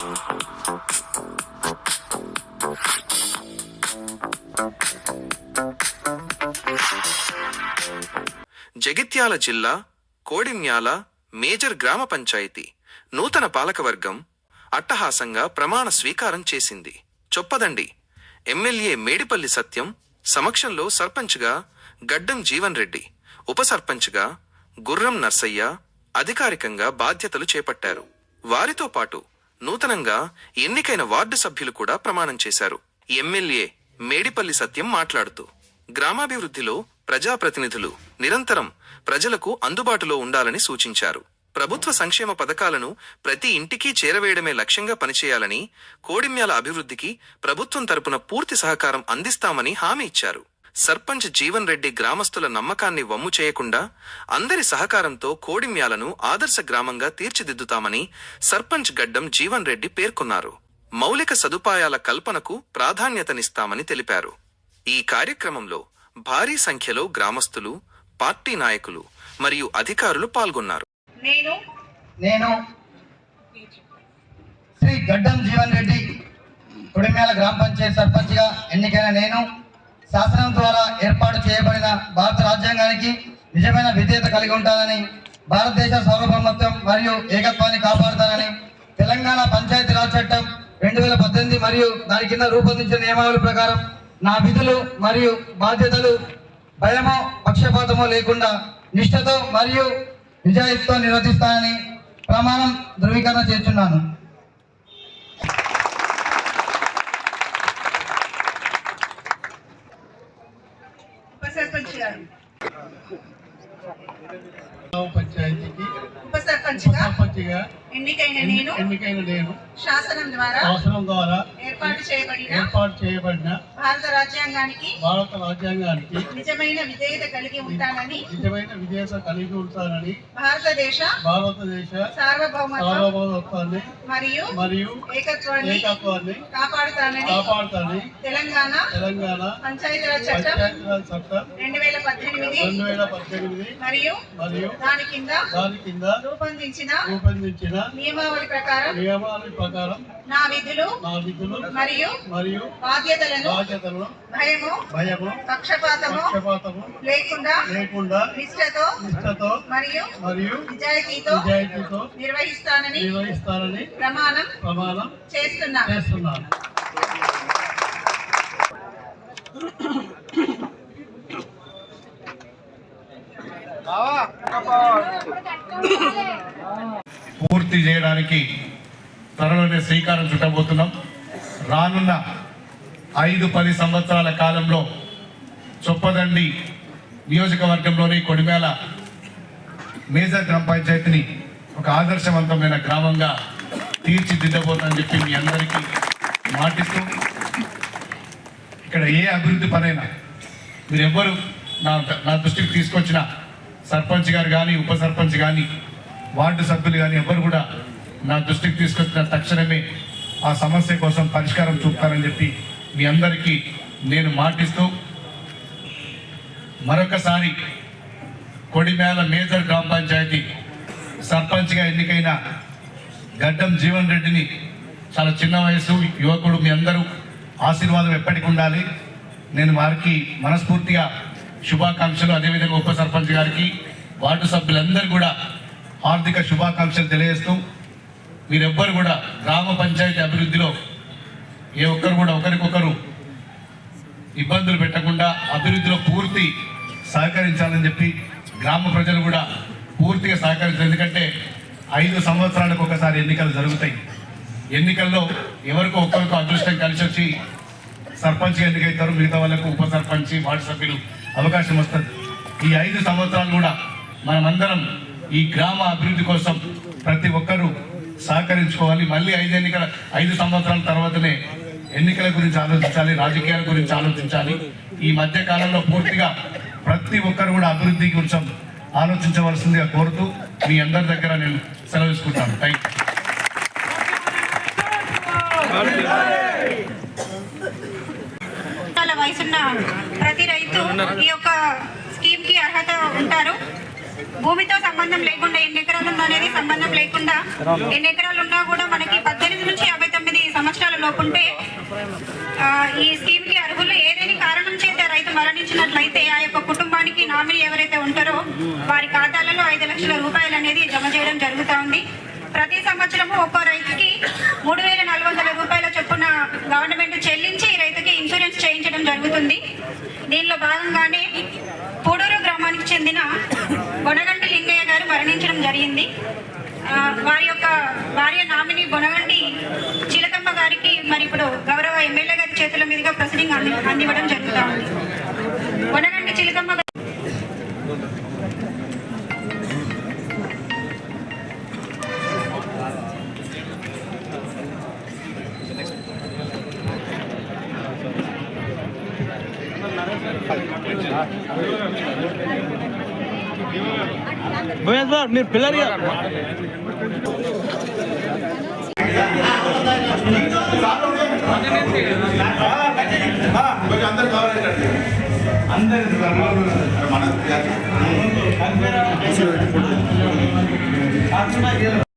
జగిత్యాల జిల్లా కోడిమ్యాల మేజర్ గ్రామ పంచాయతీ నూతన పాలకవర్గం అట్టహాసంగా ప్రమాణ స్వీకారం చేసింది. చొప్పదండి. ఎమ్మెల్యే మేడిపల్లి సత్యం సమక్షంలో సర్పంచ్గా గడ్డం జీవన్ రెడ్డి ఉప సర్పంచ్గా గుర్రం నర్సయ్య అధికారికంగా బాధ్యతలు చేపట్టారు. వారితో పాటు నూతనంగా ఎన్నికైన వార్డు సభ్యులు కూడా ప్రమాణం చేశారు. ఎమ్మెల్యే మేడిపల్లి సత్యం మాట్లాడుతూ గ్రామాభివృద్ధిలో ప్రజాప్రతినిధులు నిరంతరం ప్రజలకు అందుబాటులో ఉండాలని సూచించారు. ప్రభుత్వ సంక్షేమ పథకాలను ప్రతి ఇంటికి చేరవేయడమే లక్ష్యంగా పనిచేయాలని కోడిమ్యాల అభివృద్ధికి ప్రభుత్వం తరపున పూర్తి సహకారం అందిస్తామని హామీ ఇచ్చారు. సర్పంచ్ జీవన్ రెడ్డి గ్రామస్తుల నమ్మకాన్ని వమ్ము చేయకుండా అందరి సహకారంతో కోడిమ్యాలను ఆదర్శ గ్రామంగా తీర్చిదిద్దుతామని సర్పంచ్ గడ్డం జీవన్ రెడ్డి పేర్కొన్నారు. మౌలిక సదుపాయాల కల్పనకు ప్రాధాన్యతనిస్తామని తెలిపారు. ఈ కార్యక్రమంలో భారీ సంఖ్యలో గ్రామస్తులు పార్టీ నాయకులు మరియు అధికారులు పాల్గొన్నారు. నేను నేను శ్రీ గడ్డం జీవన్ రెడ్డి కొడిమేల గ్రామ పంచాయతీ సర్పంచ్గా ఎన్నికైన నేను శాసనం ద్వారా ఏర్పాటు చేయబడిన భారత రాజ్యాంగానికి నిజమైన విధేయత కలిగి ఉంటానని భారతదేశ సార్వభౌమత్వం మరియు ఏకత్వాన్ని కాపాడుతానని తెలంగాణ పంచాయతీ రాజ్ చట్టం రెండు వేల పద్దెనిమిది మరియు దాని కింద రూపొందించిన నియమావళి ప్రకారం నా విధులు మరియు బాధ్యతలు భయమో పక్షపాతమో లేకుండా నిష్ఠతో మరియు నిజాయితీతో నిర్వర్తిస్తానని ప్రమాణం ధృవీకరణ చేస్తున్నాను ఉప సర్పంచ్ గారు గ్రామ పంచాయతీకి ఉప సర్పంచ్గా సర్పంచ్గా ఎన్నికైన నేను ఎన్నికైన నేను శాసనం ద్వారా ఏర్పాటు చేయబడిన ఏర్పాటు చేయబడిన భారత రాజ్యాంగానికి భారత రాజ్యాంగానికి నిజమైన విధేయత కలిగి ఉంటానని నిజమైన విధేయత కలిగి ఉంటానని భారతదేశ భారతదేశ సార్వభౌమత్వం సార్వభౌమత్వాన్ని మరియు మరియు ఏకత్వాన్ని ఏకత్వాన్ని కాపాడుతానని కాపాడుతానని తెలంగాణ తెలంగాణ పంచాయతీరాజ్ చట్టం పంచాయతీరాజ్ చట్టం రెండు వేల పద్దెనిమిది రెండు వేల పద్దెనిమిది మరియు మరియు దాని కింద దాని కింద రూపొందించిన రూపొందించిన నియమావళి ప్రకారం నియమాల ప్రకారం నా విధులు నా విధులు మరియు మరియు బాధ్యతలను బాధ్యతలను భయము భయము పక్షపాతము పక్షపాతము లేకుండా లేకుండా నిష్ఠతో నిష్ఠతో మరియు మరియు నిజాయితీతో నిజాయితీతో నిర్వహిస్తానని నిర్వహిస్తానని ప్రమాణం ప్రమాణం చేస్తున్నా చేస్తున్నాను. పూర్తి చేయడానికి త్వరలోనే శ్రీకారం చుట్టబోతున్నాం. రానున్న ఐదు పది సంవత్సరాల కాలంలో చొప్పదండి నియోజకవర్గంలోని కొడిమేల మేజర్ గ్రామ పంచాయతీని ఒక ఆదర్శవంతమైన గ్రామంగా తీర్చిదిద్దబోతుందని చెప్పి మీ అందరికీ మాటిస్తూ ఇక్కడ ఏ అభివృద్ధి పనైనా మీరెవ్వరు నా నా దృష్టికి తీసుకొచ్చిన సర్పంచ్ గారు కానీ ఉప సర్పంచ్ కానీ వార్డు సభ్యులు కానీ ఎవరు కూడా నా దృష్టికి తీసుకొచ్చిన తక్షణమే ఆ సమస్య కోసం పరిష్కారం చూపుతారని చెప్పి మీ అందరికీ నేను మాటిస్తూ మరొకసారి కొడిమేల మేజర్ గ్రామ పంచాయతీ సర్పంచ్గా ఎన్నికైన గడ్డం జీవన్ రెడ్డిని చాలా చిన్న వయసు యువకుడు మీ అందరూ ఆశీర్వాదం ఎప్పటికి ఉండాలి. నేను వారికి మనస్ఫూర్తిగా శుభాకాంక్షలు. అదేవిధంగా ఉప సర్పంచ్ గారికి వార్డు సభ్యులందరూ కూడా ఆర్థిక శుభాకాంక్షలు తెలియజేస్తూ మీరెవ్వరు కూడా గ్రామ పంచాయతీ అభివృద్ధిలో ఏ ఒక్కరు కూడా ఒకరికొకరు ఇబ్బందులు పెట్టకుండా అభివృద్ధిలో పూర్తి సహకరించాలని చెప్పి గ్రామ ప్రజలు కూడా పూర్తిగా సహకరించారు. ఎందుకంటే ఐదు సంవత్సరాలకు ఒకసారి ఎన్నికలు జరుగుతాయి. ఎన్నికల్లో ఎవరికో ఒక్కరికో అదృష్టం కలిసి వచ్చి సర్పంచ్గా ఎన్నికైతారు. మిగతా వాళ్ళకు ఉప సర్పంచ్ వార్డు సభ్యులు అవకాశం వస్తుంది. ఈ ఐదు సంవత్సరాలు కూడా మనమందరం ఈ గ్రామ అభివృద్ధి కోసం ప్రతి ఒక్కరూ సహకరించుకోవాలి. మళ్ళీ ఐదు ఎన్నికల ఐదు సంవత్సరాల తర్వాతనే ఎన్నికల గురించి ఆలోచించాలి రాజకీయాల గురించి ఆలోచించాలి. ఈ మధ్య కాలంలో పూర్తిగా ప్రతి ఒక్కరు కూడా అభివృద్ధి గురించి ఆలోచించవలసిందిగా కోరుతూ మీ అందరి దగ్గర నేను సెలవు తీసుకుంటాను. థ్యాంక్ యూ సంవత్సరాల ప్రతి రైతు ఈ యొక్క స్కీమ్కి అర్హత ఉంటారు. భూమితో సంబంధం లేకుండా ఎన్ని ఎకరాలు ఉందో అనేది సంబంధం లేకుండా ఎన్ని ఎకరాలు ఉన్నా కూడా మనకి పద్దెనిమిది నుంచి యాభై తొమ్మిది సంవత్సరాల లోపుంటే ఈ స్కీమ్కి అర్హులు ఏదైనా కారణం చేత రైతు మరణించినట్లయితే ఆ యొక్క కుటుంబానికి నామినీ ఎవరైతే ఉంటారో వారి ఖాతాలలో ఐదు లక్షల రూపాయలు అనేది జమ చేయడం జరుగుతూ ఉంది. ప్రతి సంవత్సరము ఒక్కో రైతుకి దీనిలో భాగంగానే పొడూరు గ్రామానికి చెందిన బొనగంటి లింగయ్య గారు మరణించడం జరిగింది. వారి యొక్క భార్య నామిని బొనగంటి చిలకమ్మ గారికి మరి ఇప్పుడు గౌరవ ఎమ్మెల్యే గారి చేతుల మీదుగా ప్రొసీడింగ్ అంది అందివ్వడం జరుగుతూ ఉంది. బొనగంటి చిలకమ్మ గారు మీరు పిల్లలు అందరు